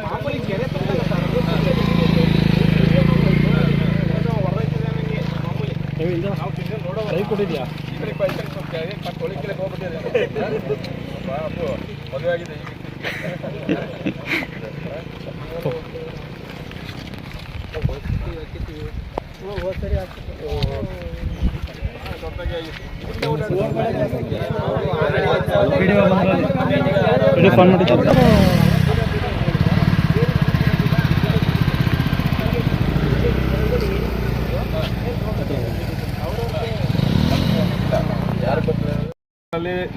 ಮಾಮೂಲಿ ಕೆರೆ. ಕೈ ಕೊಟ್ಟಿದ್ಯಾ ಈ ಕಡೆ ಪೈಸೆ ಬಾಬು ಮದುವೆ ಆಗಿದೆ ಈಗ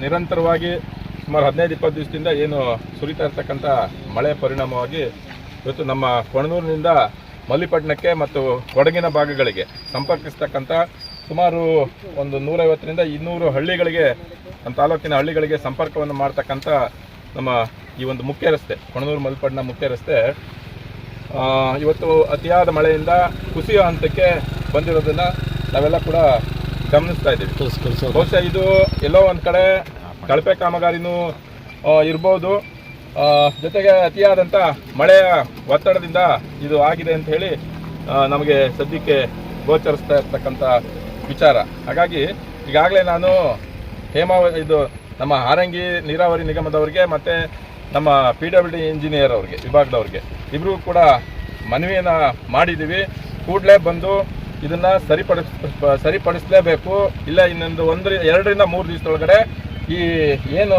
ನಿರಂತರವಾಗಿ ಸುಮಾರು ಹದಿನೈದು ಇಪ್ಪತ್ತು ದಿವಸದಿಂದ ಏನು ಸುರಿತಾ ಇರ್ತಕ್ಕಂಥ ಮಳೆ ಪರಿಣಾಮವಾಗಿ ಇವತ್ತು ನಮ್ಮ ಕೊಣನೂರಿನಿಂದ ಮಲ್ಲಿಪಟ್ಟಣಕ್ಕೆ ಮತ್ತು ಕೊಡಗಿನ ಭಾಗಗಳಿಗೆ ಸಂಪರ್ಕಿಸ್ತಕ್ಕಂಥ ಸುಮಾರು ಒಂದು ನೂರೈವತ್ತರಿಂದ ಇನ್ನೂರು ಹಳ್ಳಿಗಳಿಗೆ ನಮ್ಮ ತಾಲೂಕಿನ ಹಳ್ಳಿಗಳಿಗೆ ಸಂಪರ್ಕವನ್ನು ಮಾಡ್ತಕ್ಕಂಥ ನಮ್ಮ ಈ ಒಂದು ಮುಖ್ಯ ರಸ್ತೆ ಕೊಣನೂರು ಮಲ್ಲಿಪಟ್ಟಣ ಮುಖ್ಯ ರಸ್ತೆ. ಇವತ್ತು ಅತಿಯಾದ ಮಳೆಯಿಂದ ಕುಸಿಯೋ ಹಂತಕ್ಕೆ ಬಂದಿರೋದನ್ನು ನಾವೆಲ್ಲ ಕೂಡ ಗಮನಿಸ್ತಾ ಇದ್ದೀವಿ. ಬಹುಶಃ ಇದು ಎಲ್ಲೋ ಒಂದು ಕಡೆ ಕಳಪೆ ಕಾಮಗಾರಿನೂ ಇರ್ಬೋದು. ಜೊತೆಗೆ ಅತಿಯಾದಂಥ ಮಳೆಯ ಒತ್ತಡದಿಂದ ಇದು ಆಗಿದೆ ಅಂತ ಹೇಳಿ ನಮಗೆ ಸದ್ಯಕ್ಕೆ ಗೋಚರಿಸ್ತಾ ಇರ್ತಕ್ಕಂಥ ವಿಚಾರ. ಹಾಗಾಗಿ ಈಗಾಗಲೇ ನಾನು ಹೇಮಾವ, ಇದು ನಮ್ಮ ಹಾರಂಗಿ ನೀರಾವರಿ ನಿಗಮದವರಿಗೆ ಮತ್ತು ನಮ್ಮ ಪಿ ಡಬ್ಲ್ಯೂ ಡಿ ಇಂಜಿನಿಯರ್ ಅವ್ರಿಗೆ, ವಿಭಾಗದವ್ರಿಗೆ ಇಬ್ಬರಿಗೂ ಕೂಡ ಮನವಿಯನ್ನು ಮಾಡಿದ್ದೀವಿ ಕೂಡಲೇ ಬಂದು ಇದನ್ನು ಸರಿಪಡಿಸ್, ಸರಿಪಡಿಸಲೇಬೇಕು. ಇಲ್ಲ ಇನ್ನೊಂದು ಒಂದರಿಂದ ಎರಡರಿಂದ ಮೂರು ದಿವಸದೊಳಗಡೆ ಈ ಏನು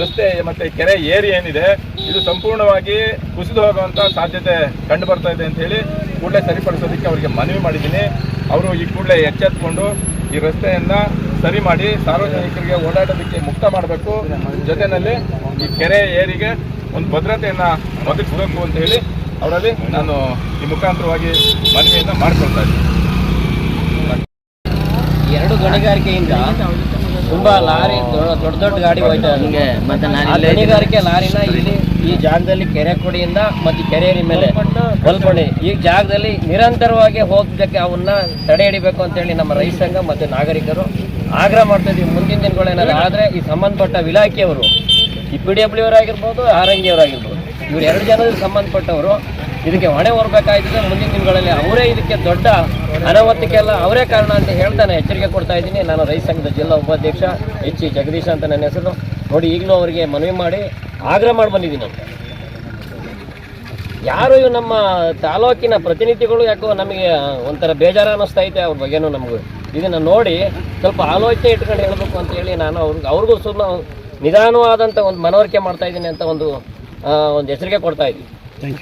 ರಸ್ತೆ ಮತ್ತು ಕೆರೆ ಏರಿ ಏನಿದೆ, ಇದು ಸಂಪೂರ್ಣವಾಗಿ ಕುಸಿದು ಹೋಗುವಂಥ ಸಾಧ್ಯತೆ ಕಂಡು ಬರ್ತಾ ಇದೆ ಅಂತ ಹೇಳಿ ಕೂಡಲೇ ಸರಿಪಡಿಸೋದಕ್ಕೆ ಅವರಿಗೆ ಮನವಿ ಮಾಡಿದ್ದೀನಿ. ಅವರು ಈ ಕೂಡಲೇ ಎಚ್ಚೆತ್ಕೊಂಡು ಈ ರಸ್ತೆಯನ್ನು ಸರಿ ಮಾಡಿ, ಸಾರ್ವಜನಿಕರಿಗೆ ಓಡಾಡೋದಕ್ಕೆ ಮುಕ್ತ ಮಾಡಬೇಕು. ಜೊತೆಯಲ್ಲಿ ಈ ಕೆರೆ ಏರಿಗೆ ಒಂದು ಭದ್ರತೆಯನ್ನು ಒದಗಿಸಬೇಕು ಅಂತ ಹೇಳಿ ಅವರಲ್ಲಿ ನಾನು ಈ ಮುಖಾಂತರವಾಗಿ ಮನವಿಯನ್ನು ಮಾಡ್ಕೊಳ್ತಾ ಇದ್ದೀನಿ. ಎರಡು ಗಣಿಗಾರಿಕೆಯಿಂದ ತುಂಬಾ ಲಾರಿ ದೊಡ್ಡ ದೊಡ್ಡ ಗಾಡಿ ಹೋಯ್ತಾ. ಆ ಗಣಿಗಾರಿಕೆ ಲಾರಿನ ಇಲ್ಲಿ ಈ ಜಾಗದಲ್ಲಿ ಕೆರೆ ಕೊಡಿಯಿಂದ ಮತ್ತೆ ಕೆರೆಯರಿ ಮೇಲೆ ಹೊಲ್ಕೊಳ್ಳಿ ಈ ಜಾಗದಲ್ಲಿ ನಿರಂತರವಾಗಿ ಹೋಗ್ಲಿಕ್ಕೆ ಅವನ್ನ ತಡೆ ಹಿಡಿಬೇಕು ಅಂತ ಹೇಳಿ ನಮ್ಮ ರೈತ ಸಂಘ ಮತ್ತೆ ನಾಗರಿಕರು ಆಗ್ರಹ ಮಾಡ್ತಾ ಇದೀವಿ ಮುಂದಿನ ದಿನಗಳು ಏನಾದ್ರು ಆದ್ರೆ ಈ ಸಂಬಂಧಪಟ್ಟ ಇಲಾಖೆಯವರು ಈ ಪಿ ಡಿ ಡಬ್ಲ್ಯೂ ಅವರಾಗಿರ್ಬೋದು ಆರಂಗಿ ಅವರಾಗಿರ್ಬೋದು ಇವ್ರು ಎರಡು ಜನರಿಗೆ ಸಂಬಂಧಪಟ್ಟವರು ಇದಕ್ಕೆ ಹೊಣೆ ಹೊರಬೇಕಾಯ್ತದೆ ಮುಂದಿನ ದಿನಗಳಲ್ಲಿ. ಅವರೇ ಇದಕ್ಕೆ ದೊಡ್ಡ ಅನಾಹುತಕ್ಕೆಲ್ಲ ಅವರೇ ಕಾರಣ ಅಂತ ಹೇಳ್ತಾನೆ, ಎಚ್ಚರಿಕೆ ಕೊಡ್ತಾ ಇದ್ದೀನಿ. ನಾನು ರೈತ ಸಂಘದ ಜಿಲ್ಲಾ ಉಪಾಧ್ಯಕ್ಷ ಎಚ್ ಇ ಜಗದೀಶ ಅಂತ ನನ್ನ ಹೆಸರು. ನೋಡಿ, ಈಗಲೂ ಅವರಿಗೆ ಮನವಿ ಮಾಡಿ ಆಗ್ರಹ ಮಾಡಿ ಬಂದಿದ್ದೀನಿ ನಾನು. ಯಾರು ಇವು ನಮ್ಮ ತಾಲೂಕಿನ ಪ್ರತಿನಿಧಿಗಳು ಯಾಕೋ ನಮಗೆ ಒಂಥರ ಬೇಜಾರು ಅನ್ನಿಸ್ತಾ ಐತೆ ಅವ್ರ ಬಗ್ಗೆನೂ ನಮಗೂ. ಇದನ್ನು ನೋಡಿ ಸ್ವಲ್ಪ ಆಲೋಚನೆ ಇಟ್ಕೊಂಡು ಹೇಳಬೇಕು ಅಂತ ಹೇಳಿ ನಾನು ಅವ್ರಿಗೆ ಅವ್ರಿಗೂ ಸುಮ್ಮನೆ ನಿಧಾನವಾದಂಥ ಒಂದು ಮನವರಿಕೆ ಮಾಡ್ತಾ ಇದ್ದೀನಿ ಅಂತ ಒಂದು ಒಂದು ಎಚ್ಚರಿಕೆ ಕೊಡ್ತಾ ಇದ್ದೀನಿ.